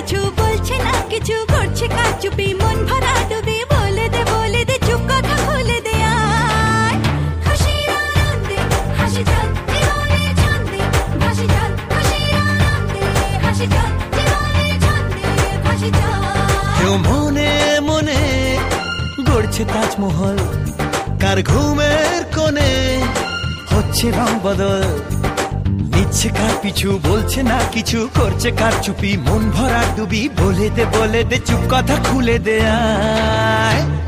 বলছে না, কিছু করছে কাচুপি, মন ভরা ডুবি, বলে দে বলে দে, চুপ কথা খুলে দে আয়। খুশির আনন্দে, হাসি চল জীবনের ছন্দে ভাসি চল খুশির আনন্দে, হাসি চল জীবনের ছন্দে ভাসি চল কেউ মনে মনে গড়ছে তাজমহল কার ঘুমের কোণে হচ্ছে রং বদল। নিচ্ছে কার পিছু, বলছে না কিছু, করছে কার চুপি, মন ভরা ডুবি, বলে দে বলে দে, চুপ কথা খুলে দে আয়।